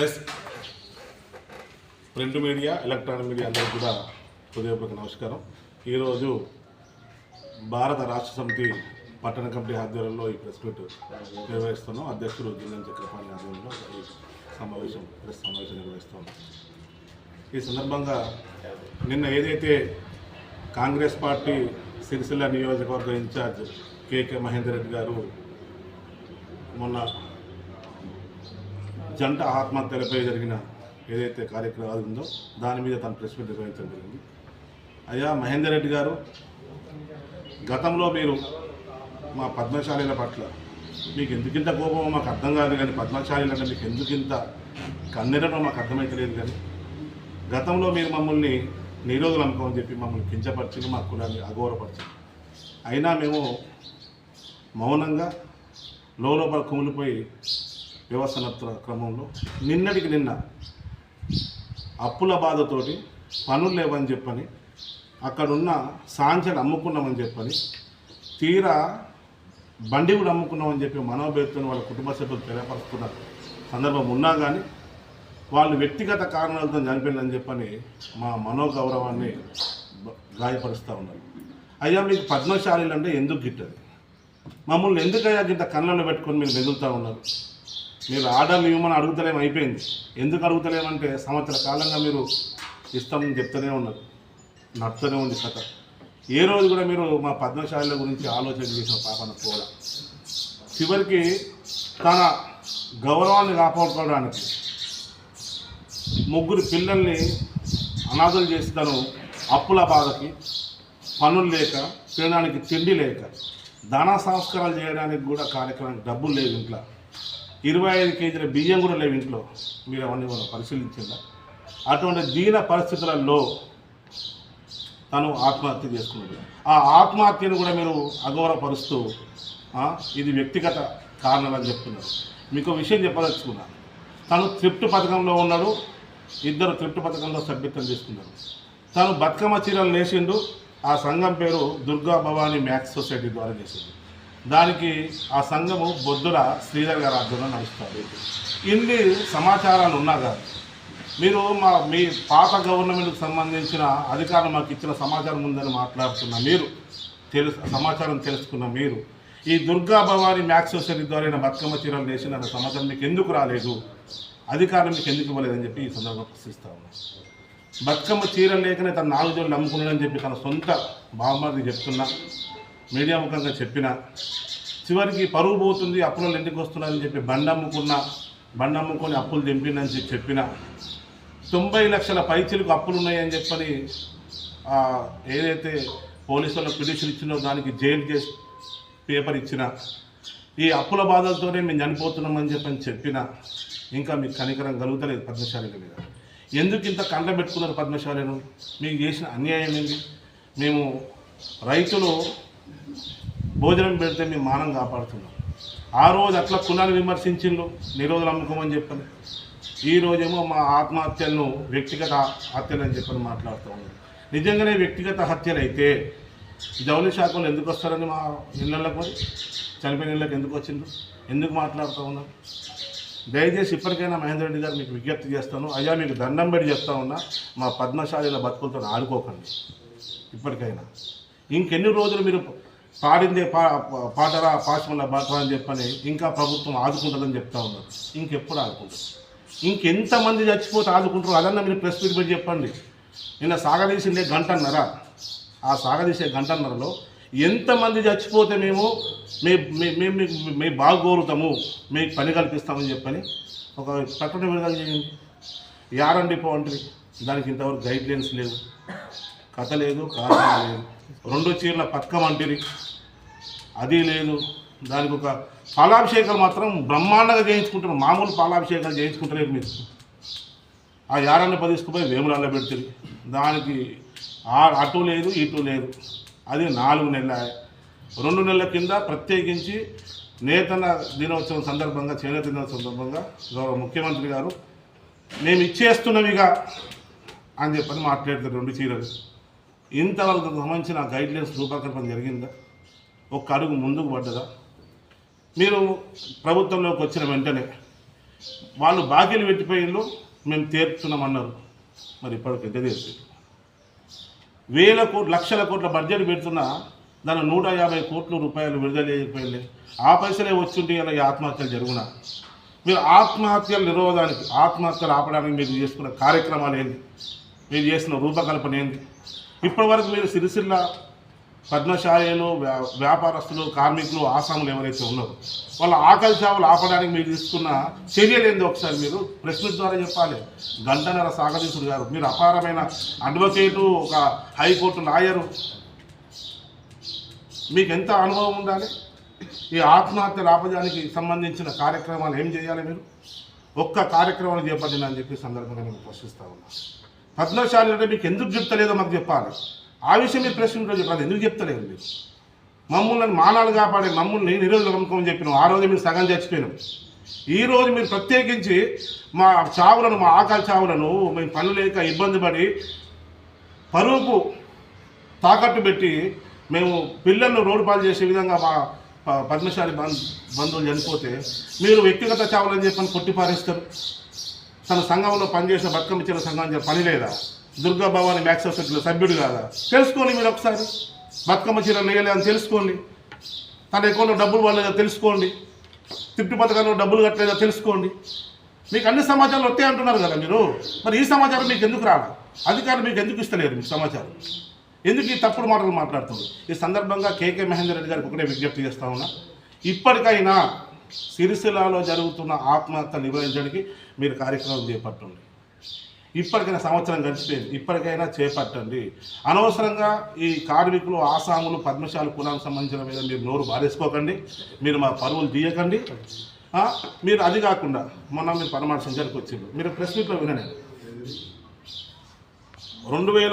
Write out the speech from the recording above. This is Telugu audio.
Press. Print media electronic media అందరికీ కూడా హృదయపూర్వక నమస్కారం. ఈరోజు భారత రాష్ట్ర సమితి పట్టణ కమిటీ ఆధ్వర్యంలో ఈ ప్రెస్ మీట్ నిర్వహిస్తున్నాం. అధ్యక్షుడు జిల్లా చక్రపాణి ఆధ్వర్యంలో ఈ సమావేశం ప్రెస్ సమావేశం నిర్వహిస్తున్నాం. ఈ సందర్భంగా నిన్న ఏదైతే కాంగ్రెస్ పార్టీ సిరిసిల్ల నియోజకవర్గ ఇన్ఛార్జ్ కేకే మహేందర్ రెడ్డి గారు మొన్న జంట ఆత్మహత్యలపై జరిగిన ఏదైతే కార్యక్రమాలు ఉందో దాని మీద తన ప్రెస్ మీట్ నిర్వహించడం జరిగింది. అయ్యా మహేందర్ రెడ్డి గారు గతంలో మీరు మా పద్మశాలీల పట్ల మీకు ఎందుకింత కోపమో మాకు అర్థం కాదు కానీ పద్మశాలీల అంటే మీకు ఎందుకింత కన్నెరనో మాకు అర్థమైతలేదు కానీ గతంలో మీరు మమ్మల్ని నిరోధులు అనుకోమని చెప్పి మమ్మల్ని కించపరిచింది మా కులాన్ని అగౌరవపరిచింది అయినా మేము మౌనంగా లోపల కుమిలిపోయి వ్యవస్థ క్రమంలో. నిన్నటికి నిన్న అప్పుల బాధతోటి పనులు లేవని చెప్పని అక్కడున్న సాంచలు అమ్ముకున్నామని చెప్పని తీరా బండి కూడా అమ్ముకున్నామని చెప్పి మనోభేదతో వాళ్ళ కుటుంబ సభ్యులు తెలియపరుస్తున్న సందర్భం ఉన్నా కానీ వాళ్ళు వ్యక్తిగత కారణాలతో చనిపోయిందని చెప్పని మా మనోగౌరవాన్ని గాయపరుస్తూ ఉన్నారు. అయ్యా మీకు పద్మశాలీలు అంటే ఎందుకు గిట్టదు? మమ్మల్ని ఎందుకయ్యా గింత కళ్ళలో పెట్టుకొని మీరు మెదులుతూ ఉన్నారు? మీరు ఆర్డర్లు ఇవ్వమని అడుగుతలేము అయిపోయింది. ఎందుకు అడుగుతలేమంటే సంవత్సర కాలంగా మీరు ఇస్తామని చెప్తూనే ఉన్నారు. నడుతూనే ఉంది కథ. ఏ రోజు కూడా మీరు మా పద్మశాల గురించి ఆలోచన చేసిన పాపన కూడా చివరికి తన గౌరవాన్ని కాపాడుకోవడానికి ముగ్గురు పిల్లల్ని అనాథలు చేసి తను అప్పుల బాధకి పనులు లేక తినడానికి తిండి లేక దాన సంస్కారాలు చేయడానికి కూడా కార్యక్రమానికి డబ్బులు లేవు ఇంట్లో. ఇరవై ఐదు కేజీల బియ్యం కూడా లేవు ఇంట్లో. మీరు అవన్నీ మనం పరిశీలించిందా? అటువంటి దీన పరిస్థితులలో తను ఆత్మహత్య చేసుకున్నాడు. ఆ ఆత్మహత్యను కూడా మీరు అగౌరవపరుస్తూ ఇది వ్యక్తిగత కారణాలని చెప్తున్నారు. మీకు విషయం చెప్పదలుచుకున్నాను తను త్రిప్ట్ పథకంలో ఉన్నాడు ఇద్దరు త్రిప్ట్ పథకంలో సభ్యత్వం తీసుకున్నారు. తను బతుకమ్మ చీరలు నేసిండు ఆ సంఘం పేరు దుర్గా భవానీ మ్యాథ్స్ సొసైటీ ద్వారా చేసింది దానికి ఆ సంఘము బొద్దుల శ్రీధర్ గారి ఆధ్వర్యంలో నడుస్తుంది. ఇన్ని సమాచారాలు ఉన్నా కానీ మీరు మా మీ పాత గవర్నమెంట్కి సంబంధించిన అధికారులు మాకు ఇచ్చిన సమాచారం ఉందని మాట్లాడుతున్న మీరు తెలుసు సమాచారం తెలుసుకున్న మీరు ఈ దుర్గా భవాని మ్యాక్స్ సొసైటీ ద్వారా బతుకమ్మ చీరలు వేసిన సమాచారం మీకు ఎందుకు రాలేదు? అధికారం మీకు ఎందుకు ఇవ్వలేదని చెప్పి ఈ సందర్భంగా ప్రశ్నిస్తా ఉన్నాను బతుకమ్మ చీరలు లేకనే తన నాలుగు జోళ్ళు నమ్ముకున్నాడని చెప్పి తన సొంత బావమరిది చెప్తున్నా. మీడియా ముఖంగా చెప్పిన చివరికి పరువు పోతుంది అప్పులలో ఎందుకు వస్తున్నారని చెప్పి బండి అమ్ముకున్న అమ్ముకొని అప్పులు దింపిందని చెప్పి చెప్పిన తొంభై లక్షల పైచీలకు అప్పులు ఉన్నాయని చెప్పని ఏదైతే పోలీసు వాళ్ళకి పిటిషన్ ఇచ్చినో దానికి జైలు కేసు పేపర్ ఇచ్చిన ఈ అప్పుల బాధలతోనే మేము చనిపోతున్నామని చెప్పని చెప్పిన ఇంకా మీకు కనికరం కలుగుతలేదు పద్మశాలిల మీద. ఎందుకు ఇంత కండ పెట్టుకున్నారు పద్మశాలను? మీకు చేసిన అన్యాయం ఏంటి మేము రైతులు భోజనం పెడితే మీ మానం కాపాడుతున్నాం. ఆ రోజు అట్లా కులాన్ని విమర్శించిండ్రు. నిరోధులు అమ్ముకోమని చెప్పని. ఈ రోజేమో మా ఆత్మహత్యలను వ్యక్తిగత హత్యలు అని చెప్పని మాట్లాడుతూ ఉన్నాం నిజంగానే వ్యక్తిగత హత్యలు అయితే జౌలి శాఖలు ఎందుకు వస్తారని మా ఇళ్ళకి పోయి చనిపోయిన ఇళ్ళకి ఎందుకు వచ్చిండ్రు? ఎందుకు మాట్లాడుతూ ఉన్నాం దయచేసి ఇప్పటికైనా మహేందర్ రెడ్డి గారు మీకు విజ్ఞప్తి చేస్తాను. అయ్యా మీకు దండం పెట్టి చెప్తా ఉన్నా మా పద్మశాలిల బతుకులతో ఆడుకోకండి. ఇప్పటికైనా. ఇంకెన్ని రోజులు మీరు పాడిందే పా పాటరా పాశముల బాటరా అని చెప్పని ఇంకా ప్రభుత్వం ఆదుకుంటుందని చెప్తా ఉన్నారు. ఇంకెప్పుడు ఆదుకుంటారు? ఇంకెంతమంది చచ్చిపోతే ఆదుకుంటారు? అదన్నా మీరు ప్రెస్ మీట్ పెట్టి చెప్పండి. నిన్న సాగదీసిందే గంటన్నర. ఆ సాగదీసే గంటన్నరలో ఎంతమంది చచ్చిపోతే మేము మేము మీకు మేము బాగోరుతాము మీకు పని కల్పిస్తామని చెప్పని ఒక ప్రకటన విడుదల చేయండి. యారండి పోండి దానికి ఇంతవరకు గైడ్ లైన్స్ లేవు. కథ లేదు కారణం లేదు రెండు చీరల పథకం అంటిరి. అది లేదు. దానికి ఒక పాలాభిషేకాలు మాత్రం బ్రహ్మాండంగా చేయించుకుంటారు మామూలు పాలాభిషేకాలు చేయించుకుంటారు మీరు. ఆ యారాన్ని పదిసుకుపోయి వేములాల్లో పెడుతుంది దానికి అటు లేదు ఇటు లేదు. అది నాలుగు నెలల. రెండు నెలల కింద ప్రత్యేకించి నేతన దినోత్సవం సందర్భంగా చేనేత దినోత్సవం సందర్భంగా గౌరవ ముఖ్యమంత్రి గారు మేము ఇచ్చేస్తున్నవిగా అని చెప్పని మాట్లాడతారు రెండు చీరలు. ఇంతవరకు సంబంధించిన గైడ్ లైన్స్ రూపకల్పన జరిగిందా? ఒక్క అడుగు ముందుకు పడ్డదా? మీరు ప్రభుత్వంలోకి వచ్చిన వెంటనే వాళ్ళు బాకీలు పెట్టిపోయిళ్ళు మేము తీర్చున్నామన్నారు మరి ఇప్పటికి ఎంత తీర్చి వేల కోట్ల లక్షల కోట్ల బడ్జెట్ పెడుతున్నా దాని నూట యాభై కోట్ల రూపాయలు విడుదల చేయకపోయింది. ఆ పైసలే వచ్చుంటే ఇలా ఈ ఆత్మహత్యలు జరుగునా? మీరు ఆత్మహత్యలు నిరోధానికి ఆత్మహత్యలు ఆపడానికి మీరు చేసుకున్న కార్యక్రమాలు ఏంటి? మీరు చేసిన రూపకల్పన ఏంటి? ఇప్పటి వరకు మీరు సిరిసిల్ల పద్మశాయలు వ్యా- వ్యాపారస్తులు కార్మికులు ఆసాములు ఎవరైతే ఉన్నారో వాళ్ళ ఆకలి చావులు ఆపడానికి మీరు తీసుకున్న చర్యలు ఏందో ఒకసారి మీరు ప్రెస్ ద్వారా చెప్పాలి. గంటనర సాగదీసుడు గారు మీరు అపారమైన అడ్వకేటు ఒక హైకోర్టు లాయరు. మీకు ఎంత అనుభవం ఉండాలి? ఈ ఆత్మహత్య లాభజానికి సంబంధించిన కార్యక్రమాలు ఏం చేయాలి మీరు? ఒక్క కార్యక్రమాలు చేపట్టిన అని చెప్పి సందర్భంగా నేను ప్రశ్నిస్తా ఉన్నాను పద్మశాలి అంటే మీకు ఎందుకు చెప్తలేదో మాకు చెప్పాలి. ఆ విషయం మీరు ప్రెస్ మీట్లో చెప్పాలి. ఎందుకు చెప్తలేదు మీరు? మమ్మల్ని మానాలు కాపాడే మమ్మల్ని నిరోధులు నమ్మకం చెప్పినాం. ఆ రోజు మీరు సగం చచ్చిపోయినాం. ఈ రోజు మీరు ప్రత్యేకించి మా చావులను మా ఆకలి చావులను మేము పనులు లేక ఇబ్బంది పడి పరువుకు తాకట్టు పెట్టి మేము పిల్లలను రోడ్డు పాలు చేసే విధంగా మా పద్మశాలి బంధు బంధువులు చనిపోతే మీరు వ్యక్తిగత చావులని చెప్పని కొట్టి పారేస్తారు. తన సంఘంలో పనిచేసిన బతుకమ్మ చిన్న సంఘం పని లేదా? దుర్గా భవాని మ్యాక్స్ సొసైటీలో సభ్యుడు కాదా? తెలుసుకోండి మీరు ఒకసారి. బతుకమ్మ చీర నేయలే అని తెలుసుకోండి. తన అకౌంట్లో డబ్బులు పడలేదా తెలుసుకోండి. తిప్పి పథకంలో డబ్బులు కట్టలేదో తెలుసుకోండి. మీకు అన్ని సమాచారాలు వస్తాయి అంటున్నారు కదా మీరు. మరి ఈ సమాచారం మీకు ఎందుకు రాదు అధికారులు మీకు ఎందుకు ఇస్తలేరు మీకు సమాచారం? ఎందుకు ఈ తప్పుడు మాటలు మాట్లాడుతుంది ఈ సందర్భంగా కేకే మహేందర్ రెడ్డి గారికి ఒకటే విజ్ఞప్తి చేస్తా ఉన్నా. ఇప్పటికైనా సిరిసిల్లాలో జరుగుతున్న ఆత్మహత్య నివారించడానికి మీరు కార్యక్రమం చేపట్టండి. ఇప్పటికైనా సంవత్సరం గడిచిపోయింది. ఇప్పటికైనా చేపట్టండి. అనవసరంగా ఈ కార్మికులు ఆసాములు పద్మశాల కులానికి సంబంధించిన మీద మీరు నోరు బారేసుకోకండి. మీరు మా పరువులు తీయకండి. మీరు అది కాకుండా మొన్న మీరు పరమాణ సంచారికి వచ్చిండ్రు. మీరు ప్రెస్ మీట్లో వినండి రెండు వేల